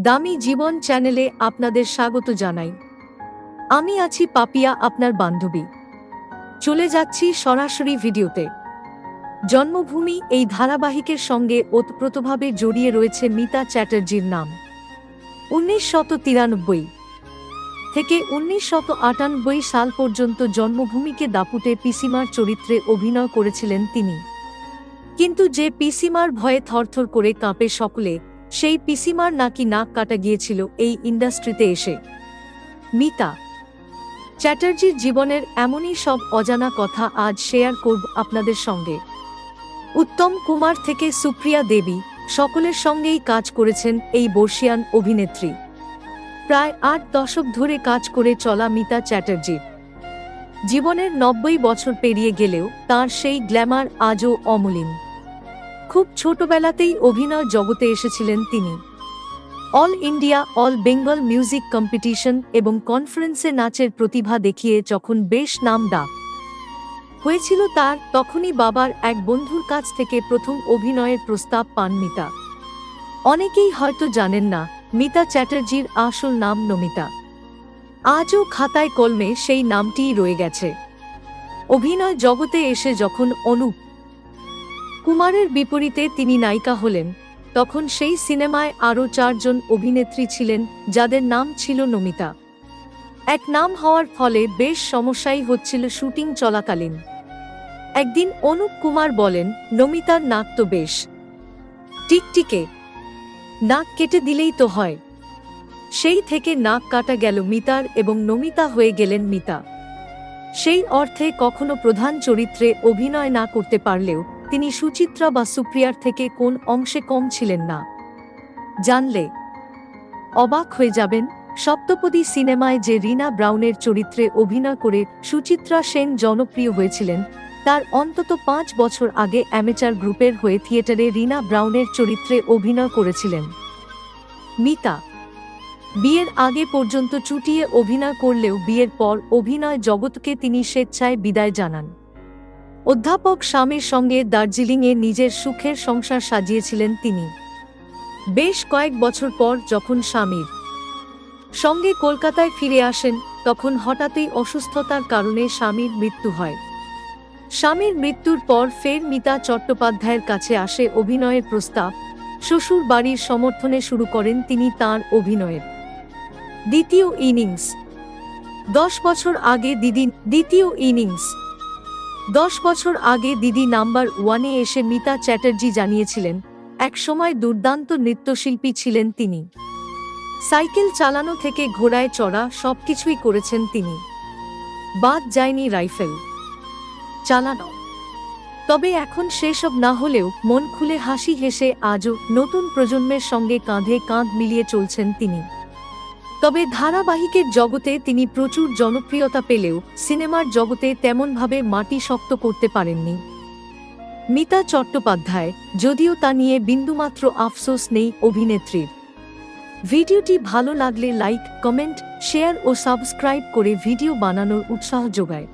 দামি জীবন চ্যানেলে আপনাদের স্বাগত জানাই। আমি আছি পাপিয়া, আপনার বান্ধবী। চলে যাচ্ছি সরাসরি ভিডিওতে। জন্মভূমি এই ধারাবাহিকের সঙ্গে ওতপ্রোতভাবে জড়িয়ে রয়েছে মিতা চ্যাটার্জির নাম। উনিশ শত তিরানব্বই থেকে উনিশ শত আটানব্বই সাল পর্যন্ত জন্মভূমিকে দাপুটে পিসিমার চরিত্রে অভিনয় করেছিলেন তিনি। কিন্তু যে পিসিমার ভয়ে থরথর করে কাঁপে সকলে সেই পিসিমার নাকি নাক কাটা গিয়েছিল এই ইন্ডাস্ট্রিতে এসে। মিতা, চ্যাটার্জির জীবনের এমনই সব অজানা কথা আজ শেয়ার করব আপনাদের সঙ্গে। উত্তম কুমার থেকে সুপ্রিয়া দেবী সকলের সঙ্গেই কাজ করেছেন এই বর্ষিয়ান অভিনেত্রী। প্রায় আট দশক ধরে কাজ করে চলা মিতা চ্যাটার্জির জীবনের নব্বই বছর পেরিয়ে গেলেও তার সেই গ্ল্যামার আজও অমলিন। খুব ছোটবেলাতেই অভিনয় জগতে এসেছিলেন তিনি। All India, all Bengal music competition এবং কনফারেন্সে নাচের প্রতিভা দেখিয়ে যখন বেশ নাম ডাক হয়েছিল তার, তখনই বাবার এক বন্ধুর কাছ থেকে প্রথম অভিনয়ের প্রস্তাব পান মিতা। অনেকেই হয়তো জানেন না, মিতা চ্যাটার্জির আসল নাম নমিতা। আজও খাতায় কলমে সেই নামটিই রয়ে গেছে। অভিনয় জগতে এসে যখন অনুপ কুমারের বিপরীতে তিনি নায়িকা হলেন। তখন সেই সিনেমায় আরও চারজন অভিনেত্রী ছিলেন, যাদের নাম ছিল নমিতা। এক নাম হওয়ার ফলে বেশ সমস্যাই হচ্ছিল শুটিং চলাকালীন। একদিন অনুপ কুমার বলেন, নমিতার নাক তো বেশ। টিকটিকে নাক কেটে দিলেই তো হয়। সেই থেকে নাক কাটা গেল মিতার এবং নমিতা হয়ে গেলেন মিতা। সেই অর্থে কখনো প্রধান চরিত্রে অভিনয় না করতে পারলেও তিনি সুচিত্রা বা সুপ্রিয়ার থেকে কোন অংশে কম ছিলেন না। জানলে অবাক হয়ে যাবেন, সপ্তপদী সিনেমায় যে রিনা ব্রাউনের চরিত্রে অভিনয় করে সুচিত্রা সেন জনপ্রিয় হয়েছিলেন, তার অন্তত পাঁচ বছর আগে অ্যামেচার গ্রুপের হয়ে থিয়েটারে রিনা ব্রাউনের চরিত্রে অভিনয় করেছিলেন। মিতা, বিয়ের আগে পর্যন্ত চুটিয়ে অভিনয় করলেও বিয়ের পর অভিনয় জগৎকে তিনি স্বেচ্ছায় বিদায় জানান। অধ্যাপক স্বামীর সঙ্গে দার্জিলিংয়ে নিজের সুখের সংসার সাজিয়েছিলেন তিনি। বেশ কয়েক বছর পর যখন স্বামীর সঙ্গে কলকাতায় ফিরে আসেন, তখন হঠাৎই অসুস্থতার কারণে স্বামীর মৃত্যু হয়। স্বামীর মৃত্যুর পর ফের মিতা চট্টোপাধ্যায়ের কাছে আসে অভিনয়ের প্রস্তাব। শ্বশুর বাড়ির সমর্থনে শুরু করেন তিনি তার অভিনয়ের। দ্বিতীয় ইনিংস। দশ বছর আগে দিদি, দ্বিতীয় ইনিংস। দশ বছর আগে দিদি নাম্বার ওয়ানে এসে মিতা চ্যাটার্জি জানিয়েছিলেন একসময় দুর্দান্ত নৃত্যশিল্পী ছিলেন তিনি। সাইকেল চালানো থেকে ঘোড়ায় চড়া সবকিছুই করেছেন তিনি। বাদ যায়নি রাইফেল। চালানো। তবে এখন সেসব না হলেও মন খুলে হাসি হেসে আজও নতুন প্রজন্মের সঙ্গে কাঁধে কাঁধ মিলিয়ে চলছেন তিনি। তবে ধারাবাহিকের জগতে তিনি প্রচুর জনপ্রিয়তা পেলেও সিনেমার জগতে তেমনভাবে মাটি শক্ত করতে পারেননি। মিতা চট্টোপাধ্যায়, যদিও তা নিয়ে বিন্দুমাত্র আফসোস নেই অভিনেত্রীর। ভিডিওটি ভালো লাগলে লাইক, কমেন্ট, শেয়ার ও সাবস্ক্রাইব করে ভিডিও বানানোর উৎসাহ যোগায়।